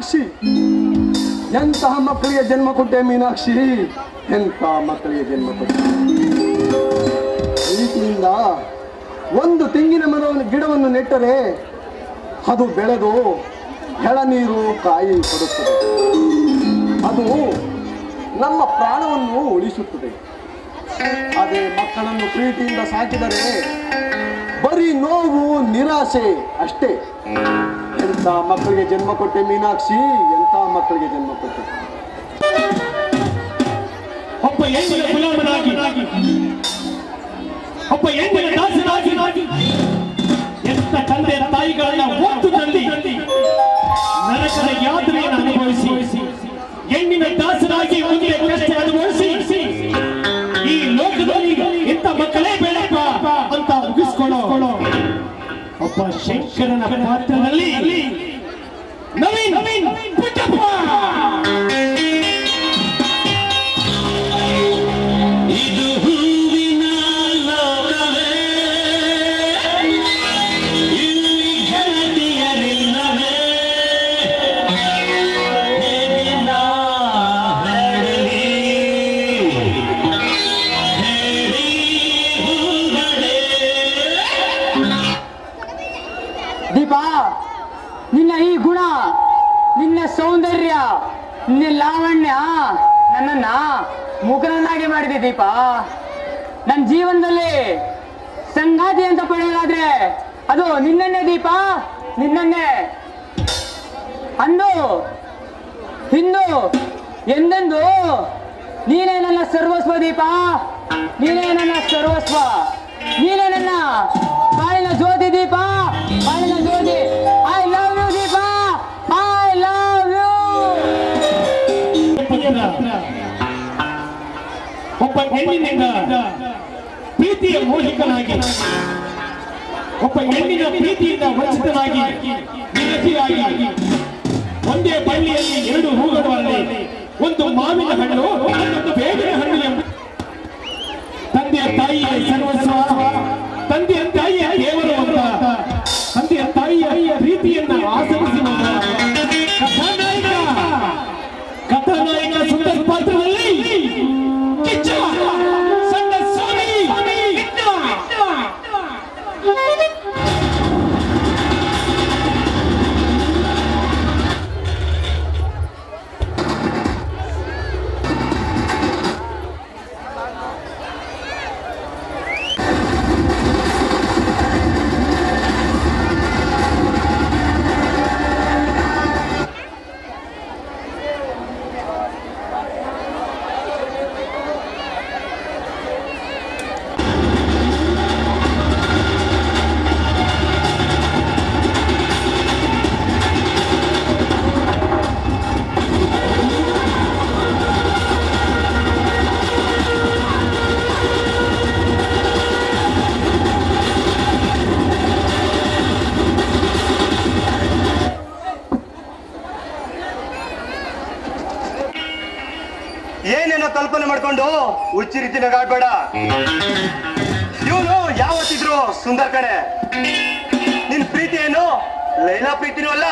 ಮೀನಾಕ್ಷಿ. ಎಂತಹ ಮಕ್ಕಳಿಗೆ ಜನ್ಮ ಕೊಟ್ಟೆ ಮೀನಾಕ್ಷಿ? ಎಂತಹ ಮಕ್ಕಳಿಗೆ ಜನ್ಮ ಕೊಟ್ಟೆ? ಒಂದು ತೆಂಗಿನ ಮರವನ್ನು, ಗಿಡವನ್ನು ನೆಟ್ಟರೆ ಅದು ಬೆಳೆದು ಎಳನೀರು, ಕಾಯಿ ಕೊಡುತ್ತದೆ. ಅದು ನಮ್ಮ ಪ್ರಾಣವನ್ನು ಉಳಿಸುತ್ತದೆ. ಅದೇ ಮಕ್ಕಳನ್ನು ಪ್ರೀತಿಯಿಂದ ಸಾಕಿದರೆ ಬರೀ ನೋವು ನಿರಾಸೆ ಅಷ್ಟೇ. ಎಂತ ಮಕ್ಕಳಿಗೆ ಜನ್ಮ ಕೊಟ್ಟೆ ಮೀನಾಕ್ಷಿ? ಎಂತ ಮಕ್ಕಳಿಗೆ ಜನ್ಮ ಕೊಟ್ಟೆ? ಒಬ್ಬ ಹೆಣ್ಣಿನ ಗುಲಾಮನಾಗಿ, ಒಬ್ಬ ಹೆಣ್ಣಿನ ದಾಸನಾಗಿ ಎಂತ ತಂದೆ ತಾಯಿಗಳನ್ನ ಒತ್ತು ತಂದಿ, ನರಕದ ಯಾತ್ರೆಯನ್ನು ಅನುಭವಿಸಿ, ಹೆಣ್ಣಿನ ದಾಸನಾಗಿ ಮುಂದೆ ಕಷ್ಟ ಶಂಕರನ ಪಾತ್ರದಲ್ಲಿ ನವೀನ್ ಮುಖರನ್ನಾಗಿ ಮಾಡಿದೆ ದೀಪ. ನನ್ನ ಜೀವನದಲ್ಲಿ ಸಂಗಾತಿ ಅಂತ ಪಡೆಯೋದಾದ್ರೆ ಅದು ನಿನ್ನನ್ನೇ ದೀಪ, ನಿನ್ನನ್ನೇ. ಅಂದು, ಹಿಂದು, ಎಂದೆಂದು ನೀನೇ ನನ್ನ ಸರ್ವಸ್ವ ದೀಪ, ನೀನೇ ನನ್ನ ಸರ್ವಸ್ವ, ನೀನೇ ನನ್ನ ಬಾಳಿನ ಜ್ಯೋತಿ ದೀಪ ಬಾಳಿನ ಒಬ್ಬ ಹೆಣ್ಣಿನಿಂದ ಪ್ರೀತಿಯ ಮೋಹಿಕನಾಗಿ, ಒಬ್ಬ ಹೆಣ್ಣಿನ ಪ್ರೀತಿಯಿಂದ ವಂಚಿತನಾಗಿ ವಿರತಿಯಾಗಿ ಒಂದೇ ಬಳ್ಳಿಯಲ್ಲಿ ಎರಡು ಹೂಗಳು ಅಲ್ಲಿ ಒಂದು ಮಾವಿನ ಹಣ್ಣು ಒಂದು ಬೇವಿನ ಹಣ್ಣು ಎಂಬ ತಂದೆಯ ತಾಯಿಯ ಸರ್ವಸ್ವ ತಂದೆಯ ತಾಯಿಯ ಹುಚ್ಚಿ ರೀತಿ ನಗಾಡ್ಬೇಡ. ಇವನು ಯಾವತ್ತಿದ್ರು ಸುಂದರ್ ಕಣೆ. ನಿನ್ ಪ್ರೀತಿ ಏನು? ಲೈಲಾ ಪ್ರೀತಿನೂ ಅಲ್ಲ,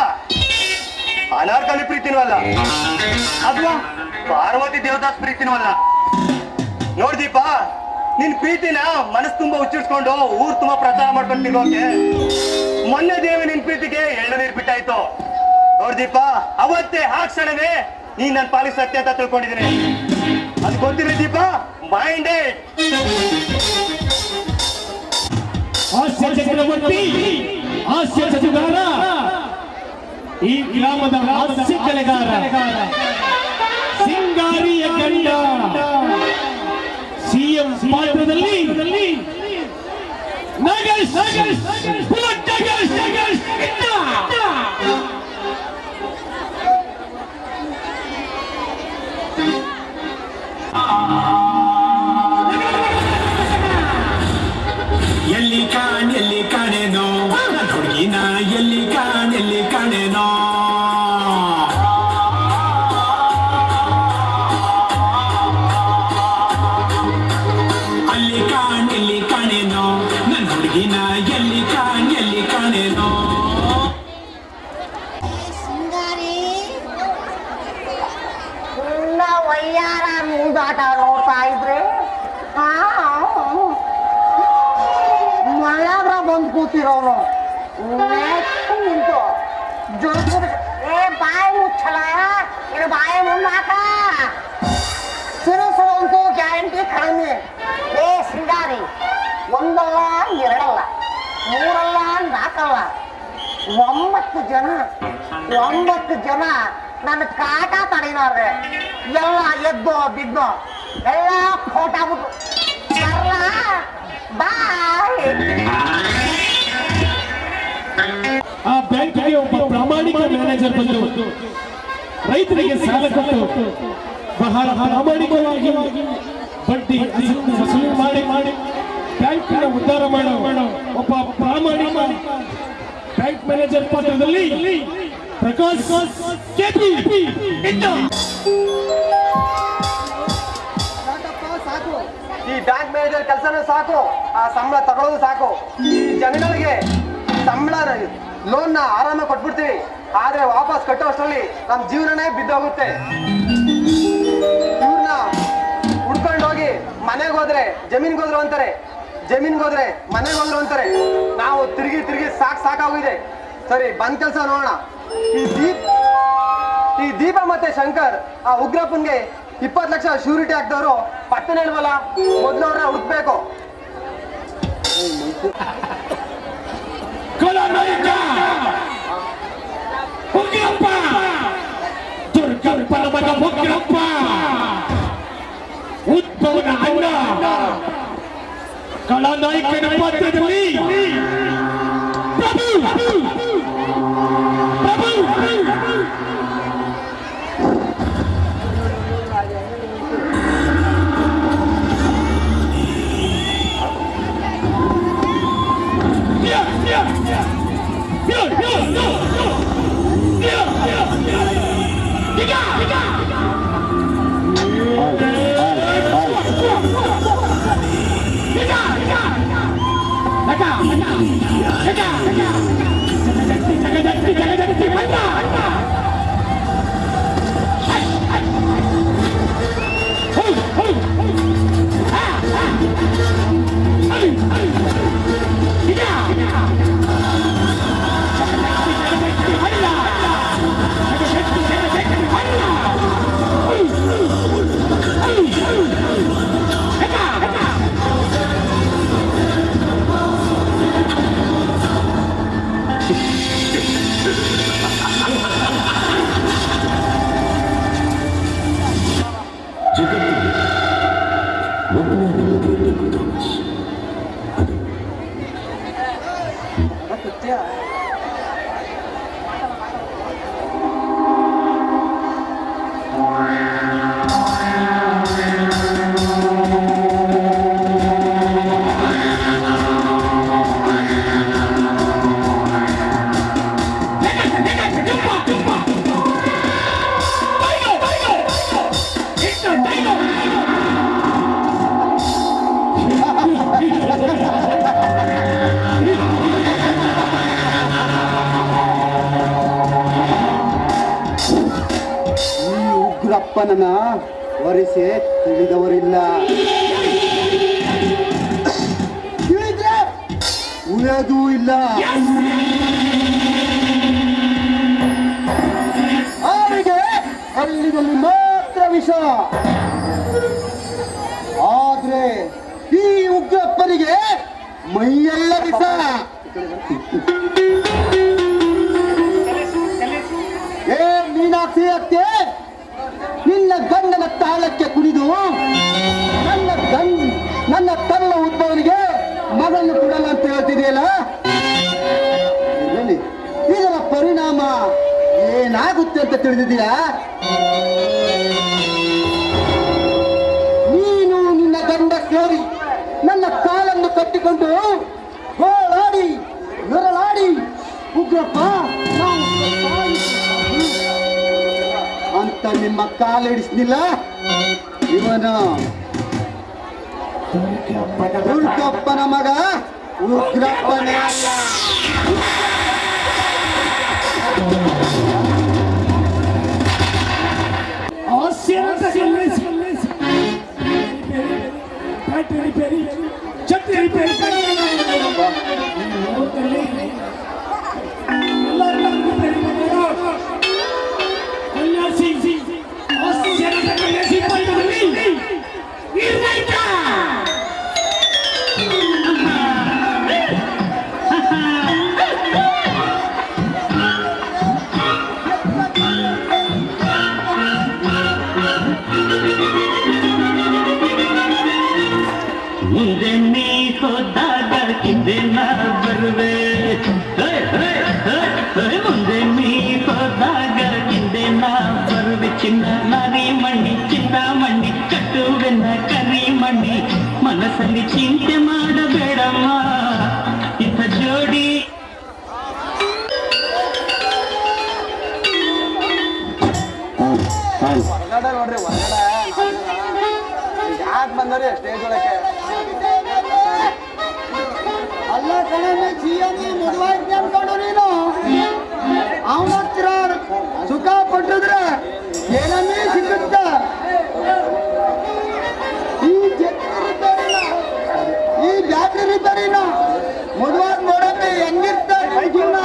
ಅನಾರ್ಕಲಿ ಪ್ರೀತಿನೂ ಅಲ್ಲ, ಅಥವಾ ಪಾರ್ವತಿ ದೇವದಾಸ್ ಪ್ರೀತಿನೂ ಅಲ್ಲ. ನೋಡ್ದೀಪ ನಿನ್ ಪ್ರೀತಿನ ಮನಸ್ ತುಂಬಾ ಉಚ್ಚಿಡ್ಸ್ಕೊಂಡು ಊರ್ ತುಂಬಾ ಪ್ರಚಾರ ಮಾಡ್ಕೊಂಡಿರೋಕೆ ಮೊನ್ನೆ ದೇವಿ ನಿನ್ ಪ್ರೀತಿಗೆ ಎಳ್ಳು ನೀರು ಬಿಟ್ಟಾಯ್ತು ನೋಡ್ದೀಪ ಅವತ್ತೇ ಆ ಕ್ಷಣವೇ ನೀನ್ ನನ್ ಪಾಲಿಗೆ ಸತ್ಯ ಅಂತ ತಿಳ್ಕೊಂಡಿದ್ದೀನಿ ಅದು ಗೊತ್ತಿಲ್ಲ ದೀಪ ಮೈಂಡೇ ಹಾಸ್ಯ ಚಕ್ರವರ್ತಿ ಹಾಸ್ಯ ಚತುಗಾರ ಈ ಗ್ರಾಮದ ಹಾಸ್ಯ ಕಲೆಗಾರ ಸಿಂಗಾರಿಯ ಗಂಡ ಸಿಎಂ ಪಾತ್ರದಲ್ಲಿ ನಾಗೇಶ್ ಬುಲೆಟ್ ನಾಗೇಶ್, ನಾಗೇಶ್, ಇದ್ದ. ಎಲ್ಲಿ ಕಾಣ್ ಎಲ್ಲಿ ಕಾಣೆನೋ? ಹುಡುಗಿನ ಎಲ್ಲಿ ಕಾಣ್ ಎಲ್ಲಿ ಕಾಣೆನೋ? ಕೂತಿರೋನು ನೆಟ್ಟು ನಿಂತು ಜೋರ್ಪುರ ಏ ಬಾಯಿ ಮುಚ್ಚಲ ಇದು ಬಾಯಿ ಮುಂದಾಕ ಸಿರಸು ಅಂತೂ ಗ್ಯಾರಂಟಿ ಕಡಿಮೆ ಏ ಸಿಂಗಾರಿ ಒಂದಲ್ಲ ಎರಡಲ್ಲ ಮೂರಲ್ಲ ನಾಲ್ಕಲ್ಲ ಒಂಬತ್ತು ಜನ ಒಂಬತ್ತು ಜನ ನನ್ನ ಕಾಟ ತಡೆಯೋರೆ ಎಲ್ಲ ಎದ್ದೋ ಬಿದ್ದೋ ಎಲ್ಲ ಫೋಟೋ ಬಿಟ್ಟು ಬಾಯ್ ಬ್ಯಾಂಕಿಗೆ ಒಬ್ಬ ಪ್ರಾಮಾಣಿಕ ಮ್ಯಾನೇಜರ್ ಬಂದು ರೈತರಿಗೆ ಸಾಲ ಕೊಟ್ಟು ಬಹಳ ಪ್ರಾಮಾಣಿಕವಾಗಿ ಬಡ್ಡಿ ವಸೂಲಿ ಮಾಡಿ ಮಾಡಿ ಬ್ಯಾಂಕಿನ ಉದ್ಧಾರ ಮಾಡೋ ಒಬ್ಬ ಪ್ರಾಮಾಣಿಕ ಬ್ಯಾಂಕ್ ಮ್ಯಾನೇಜರ್ ಪಾತ್ರದಲ್ಲಿ ಪ್ರಕಾಶ್ ಕೆಪಿ. ಈ ಬ್ಯಾಂಕ್ ಮ್ಯಾನೇಜರ್ ಕೆಲಸನೂ ಸಾಕು, ಆ ಸಂಬಳ ತಗೊಳ್ಳೋದು ಸಾಕು ಈ ಜನಗಳಿಗೆ ಸಂಬಳ ಲೋನ್ನ ಆರಾಮ ಕೊಟ್ಬಿಡ್ತೀವಿ. ಆದ್ರೆ ವಾಪಸ್ ಕಟ್ಟೋ ಅಷ್ಟರಲ್ಲಿ ನಮ್ಮ ಜೀವನನೇ ಬಿದ್ದೋಗುತ್ತೆ. ಇವ್ರನ್ನ ಹುಡ್ಕೊಂಡು ಹೋಗಿ ಮನೆಗೆ ಹೋದ್ರೆ ಜಮೀನ್ಗೆ ಹೋದ್ರು ಅಂತಾರೆ. ಜಮೀನ್ಗೆ ಹೋದ್ರೆ ಮನೆಗೆ ಹೋದ್ರು ಅಂತಾರೆ. ನಾವು ತಿರುಗಿ ತಿರುಗಿ ಸಾಕ್ ಸಾಕಾಗಿದೆ ಸರಿ, ಬಂದ್ ಕೆಲಸ ನೋಡೋಣ. ಈ ದೀಪ್, ಈ ದೀಪ ಮತ್ತೆ ಶಂಕರ್ ಆ ಉಗ್ರಪ್ಪನ್ಗೆ ಇಪ್ಪತ್ತು ಲಕ್ಷ ಶ್ಯೂರಿಟಿ ಹಾಕ್ದವ್ರು ಪಟ್ಟಣ ಇಲ್ವಲ್ಲ? ಮೊದ್ಲು ಅವ್ರನ್ನ ಹುಡುಕ್ಬೇಕು ಖಳನಾಯಕ ಉಗ್ರಪ್ಪ ದುರ್ಗಪ್ಪನ ಮಗ ಉಗ್ರಪ್ಪ ಉದ್ಭವನ ಅಣ್ಣ ಖಳನಾಯಕನ ಪಾತ್ರದಲ್ಲಿ ಪ್ರಭು ಉಗ್ರಪ್ಪನನ್ನ ವರಿಸಿ ತಿಳಿದವರಿಲ್ಲ. ಉಳಿಯೋದೂ ಇಲ್ಲ. ಅವರಿಗೆ ಅಲ್ಲಿನಲ್ಲಿ ಮಾತ್ರ ವಿಷ. ಆದ್ರೆ ಈ ಉಗ್ರಪ್ಪನಿಗೆ ಮೈಯೆಲ್ಲ ಅಂತ ತಿಳಿದಿದ್ದೀರಾ? ನೀನು ನಿನ್ನ ಗಂಡ ಸೇರಿ ನನ್ನ ಕಾಲನ್ನು ಕಟ್ಟಿಕೊಂಡು ಹೋರಾಡಿ ನರಳಾಡಿ ಉಗ್ರಪ್ಪ ಅಂತ ನಿಮ್ಮ ಕಾಲಿಡಿಸ್ಲಿಲ್ಲ? ಇವನು ಉಗ್ರಪ್ಪನ ಮಗ ಉಗ್ರಪ್ಪನೇ ಅಲ್ಲ. Peri Peri. peri. ಹೊರಗಡೆ ನೋಡ್ರಿ ಹೊರಗಡೆ ಯಾಕೆ ಬಂದ್ರಿ ಸ್ಟೇಜ್ ಒಳಕ್ಕೆ ಅಲ್ಲ ಅನ್ಕೊಂಡು ನೀನು ಅವನ ಹತ್ರ ಸುಖ ಕೊಟ್ಟಿದ್ರೆ ಏನನ್ನೇ ಸಿಗುತ್ತ ಈ ಈ ಮದುವಾದ ನೋಡಮ್ಮೆ ಹೆಂಗಿರ್ತಾರೆ ಜೀವನ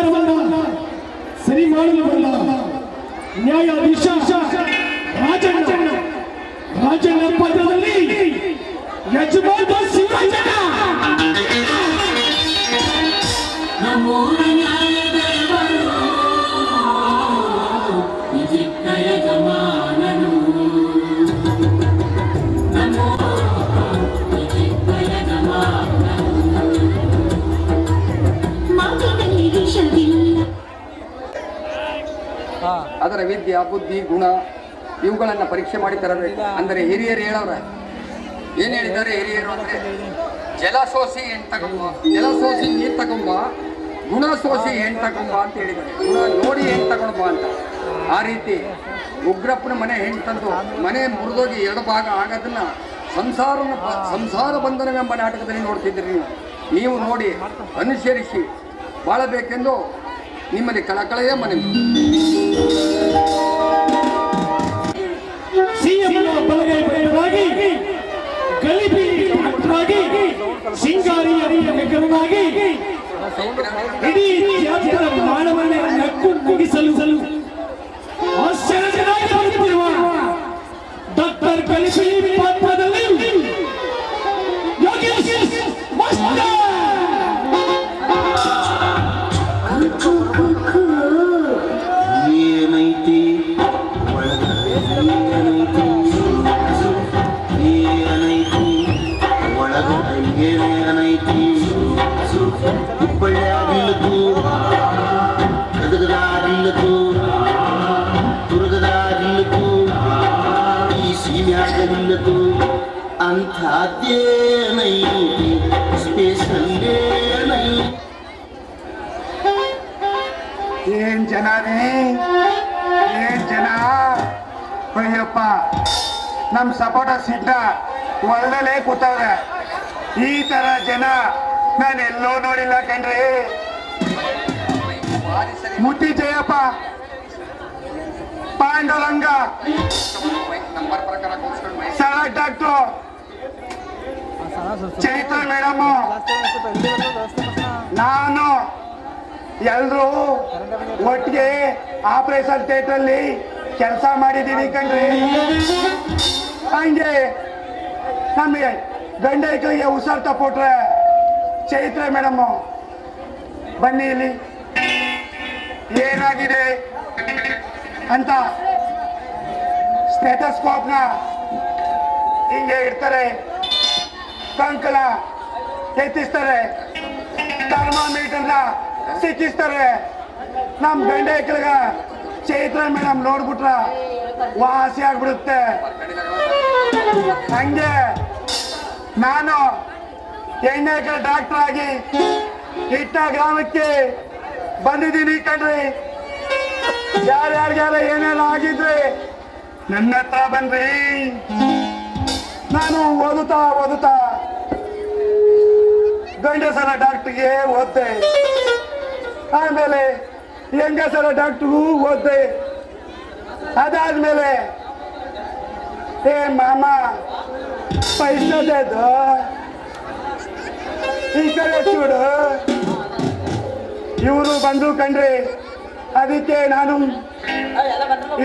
ಸಂಸಾರವನ್ನ ಸರಿ ಮಾಡಲು ನ್ಯಾಯಾಧೀಶ ರಾಜಣ್ಣ ರಾಜಣ್ಣ ಪದದಲ್ಲಿ ಯಜಮಾನ ಶಿವರಾಜಣ್ಣ ಅದರ ವಿದ್ಯೆ, ಬುದ್ಧಿ, ಗುಣ ಇವುಗಳನ್ನು ಪರೀಕ್ಷೆ ಮಾಡಿ ತರಬೇಕು. ಅಂದರೆ ಹಿರಿಯರು ಹೇಳವ್ರ, ಏನು ಹೇಳಿದ್ದಾರೆ ಹಿರಿಯರು ಅಂದ್ರೆ, ಜಲಸೋಸಿ ಹೆಣ್ ತಗೊಂಬ, ಜಲಸೋಸಿ ನೀರ್ ತಗೊಂಬ ಗುಣ ಸೋಸಿ ಹೆಣ್ ಅಂತ ಹೇಳಿದ್ದಾರೆ. ಗುಣ ನೋಡಿ ಹೆಣ್ ಅಂತ. ಆ ರೀತಿ ಉಗ್ರಪ್ಪನ ಮನೆ ಹೆಣ್ ತಂದು, ಮನೆ ಮುರಿದೋಗಿ ಎರಡು ಭಾಗ ಆಗೋದನ್ನ ಸಂಸಾರ ಸಂಸಾರ ಬಂಧನವೆಂಬ ನಾಟಕದಲ್ಲಿ ನೋಡ್ತಿದ್ದೀರಿ ನೀವು. ನೀವು ನೋಡಿ ಅನುಸರಿಸಿ ಬಾಳಬೇಕೆಂದು ನಿಮ್ಮಲ್ಲಿ ಕಳಕಳೆಯ ಮನವಿ ಸಿಎಂನ ಬಲಗೈ ಬೆಳೆಯರಾಗಿ ಗಲಿಬಿ ಡಾಕ್ಟರಾಗಿ ಸಿಂಗಾರಿ ಅರಿಯನಾಗಿ ಇಡೀ ಜಾತಿಯ ಮಾನವನೇ ನಕ್ಕು ಮುಗಿಸಲು ಆಶ್ಚರ್ಯಜನಕ ಬರುತ್ತಿರುವ ಡಾಕ್ಟರ್ ಗಲಿಬಿ ಪಾತ್ರದಲ್ಲಿ ಕೂತವ್ರೆ. ಈ ತರ ಜನ ನಾನು ಎಲ್ಲೋ ನೋಡಿಲ್ಲ ಕಣ್ರಿ. ಮುಟ್ಟಿ ಜಯಪ್ಪ, ಪಾಂಡುರಂಗ, ಸರಳ್ ಡಾಕ್ಟ್ರು, ಚೈತ್ರ ಮೇಡಮ್, ನಾನು ಎಲ್ರು ಒಟ್ಟಿಗೆ ಆಪರೇಷನ್ ಥಿಯೇಟರ್ ಅಲ್ಲಿ ಕೆಲಸ ಮಾಡಿದ್ದೀನಿ ಕಣ್ರಿ. ಹಂಗೆ ನಮಗೆ ಗಂಡ ಐಕ್ಳಿಗೆ ಉಸಿರು ತಪ್ಪಟ್ರೆ ಚೈತ್ರ ಮೇಡಮ್ಮು ಬನ್ನಿ ಇಲ್ಲಿ. ಏನಾಗಿದೆ ಅಂತ ಸ್ಟೇಟಸ್ಕೋಪ್ನ ಹಿಂಗೆ ಇಡ್ತಾರೆ. ಕಂಕಲ ಎತ್ತಿಸ್ತಾರೆ. ಥರ್ಮಾಮೀಟರ್ನ ಸಿಕ್ಕಿಸ್ತಾರೆ. ನಮ್ಮ ಗಂಡ ಐಕ್ಳಿಗ ಚೈತ್ರ ಮೇಡಮ್ ನೋಡ್ಬಿಟ್ರ ವಾಸಿ ಆಗ್ಬಿಡುತ್ತೆ. ಹಂಗೆ ನಾನು ಎಣ್ಣೆ ಡಾಕ್ಟರ್ ಆಗಿ ಇಟ್ಟ ಗ್ರಾಮಕ್ಕೆ ಬಂದಿದ್ದೀನಿ ಕಣ್ರಿ. ಯಾರ್ಯಾರ್ಯಾರ ಏನೇನು ಆಗಿದ್ರೆ ನನ್ನ ಹತ್ರ ಬನ್ರಿ. ನಾನು ಓದುತ್ತಾ ಓದುತ್ತಾ ಗಂಡಸರ ಡಾಕ್ಟ್ರಿಗೆ ಓದ್ದೆ. ಆಮೇಲೆ ಹೆಂಗಸರ ಡಾಕ್ಟ್ರಿಗೂ ಓದ್ದೆ. ಅದಾದ್ಮೇಲೆ ಏ ಮಾಮ ಪೈಸದ ಈ ಕಡೆ ಚೂಡು ಇವರು ಬಂದರು ಕಣ್ರಿ ಅದಕ್ಕೆ ನಾನು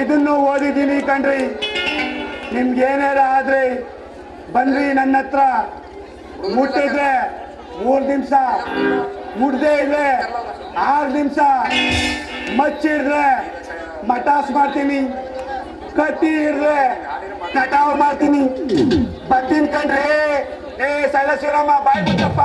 ಇದನ್ನು ಓದಿದ್ದೀನಿ ಕಣ್ರಿ ನಿಮ್ಗೇನಾರ ಆದರೆ ಬನ್ರಿ ನನ್ನ ಹತ್ರ ಮುಟ್ಟಿದ್ರೆ ಮೂರು ನಿಮಿಷ ಮುಟ್ಟದೇ ಇದ್ರೆ ಆರು ನಿಮಿಷ, ಮಚ್ಚಿಡ್ರೆ ಮಟಾಸ್ ಮಾಡ್ತೀನಿ. ಕತ್ತಿ ಹಿಡ್ರೆ ಕಟಾವ್ ಮಾಡ್ತೀನಿ. ಬರ್ತೀನಿ ಕಣ್ರಿ. ಏ ಸೈಲಶಿವರಾಮ ಬಾಯ್ ಬಿಟ್ಟಪ್ಪ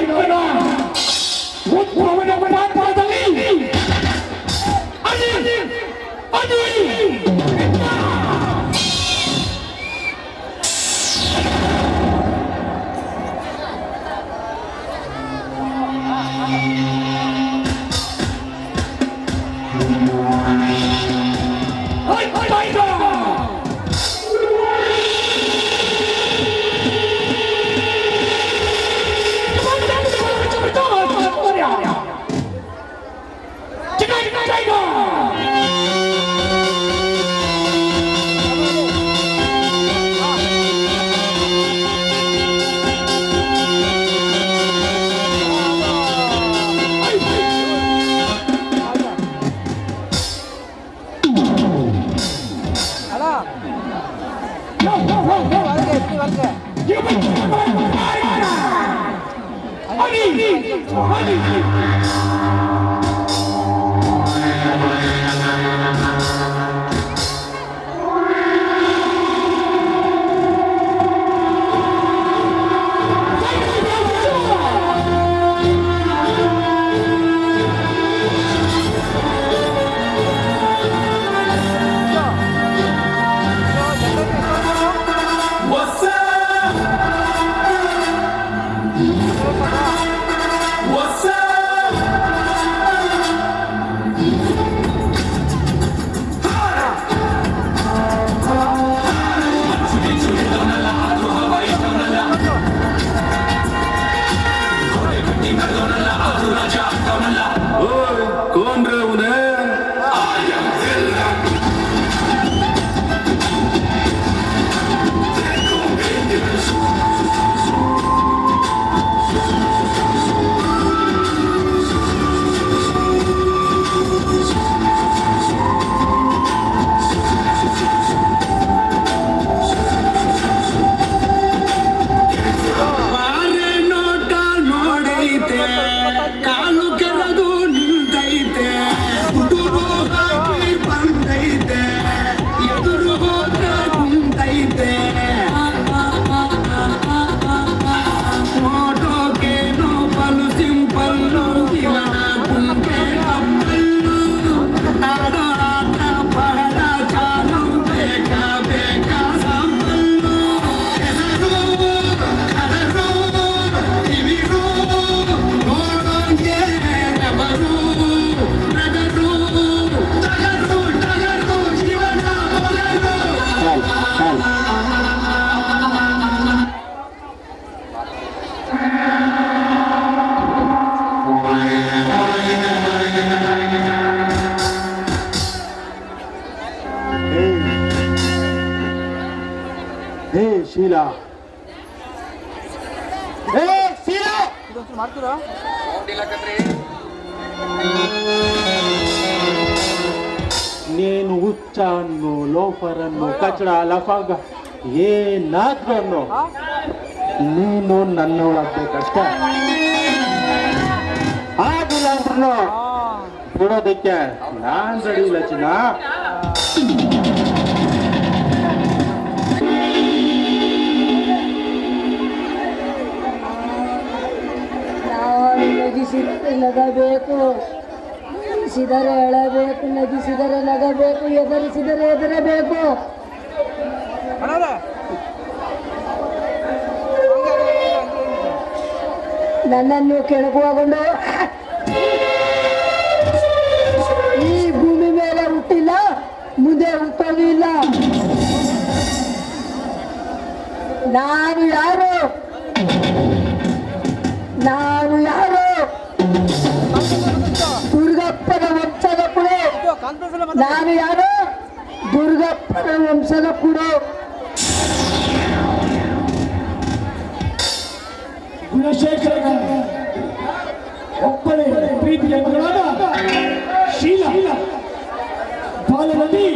Ani! Ani! Ani! Carlos Sheila ನೀನು ಹುಚ್ಚ ಅನ್ನು ಲೋಫರ್ ಅನ್ನು ಕಚಡ, ಲಫಾಗ ಏನಾದ್ರೂ ನೀನು ನನ್ನವಳಾಗ್ಬೇಕಷ್ಟೇ ಆಗಿಲ್ಲ ಅಂದ್ರೂ ಬಿಡೋದಕ್ಕೆ ನಾನ್ ರೆಡಿ ಇಲ್ಲ ಚಿನ್ನ. ನಗಬೇಕು, ನಗಿಸಿದರೆ ಅಳಬೇಕು, ನಗಿಸಿದರೆ ನಗಬೇಕು, ಎದುರಿಸಿದರೆ ಎದುರಬೇಕು. ನನ್ನನ್ನು ಕೆಳಗುವಾಗೊಂಡು ಈ ಭೂಮಿ ಮೇಲೆ ಹುಟ್ಟಿಲ್ಲ, ಮುಂದೆ ಹುಟ್ಟೋದು ಇಲ್ಲ. ನಾನು ಯಾರು? ನಾನು ಯಾರು? ನಾನು ಯಾರು? ದುರ್ಗಪ್ಪನ ವಂಶದ ಕುಡು. ಗುಣಶೇಖರ ಒಬ್ಬನೇ ಪ್ರೀತಿಯ ಮಗಳಾದ ಶೀಲ. ಬಾಲದಲ್ಲಿ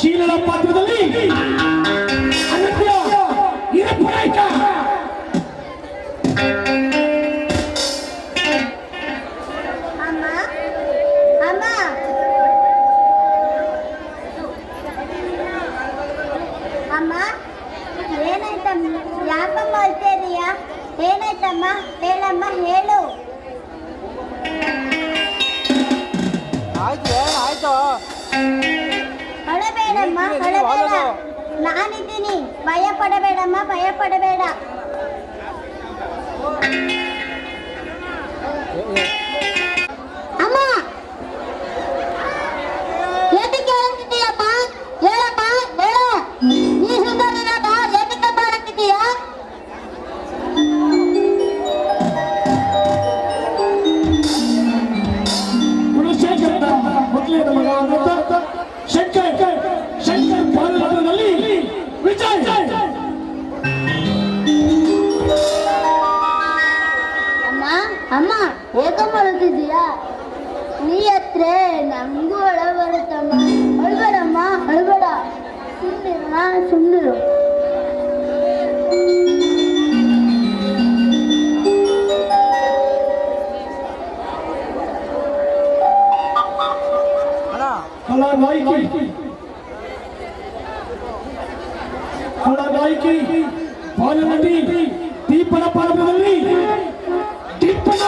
ಶೀಲನ ಪಾತ್ರದಲ್ಲಿ ಅಳಬೇಡ ನಾನಿದ್ದೀನಿ ಭಯ ಪಡಬೇಡಮ್ಮ ಭಯ ಪಡಬೇಡ ಕಲಾನಾಯಕಿ ಬಾಲನಟಿ ದೀಪನ ಪಾತ್ರದಲ್ಲಿ ದೀಪನ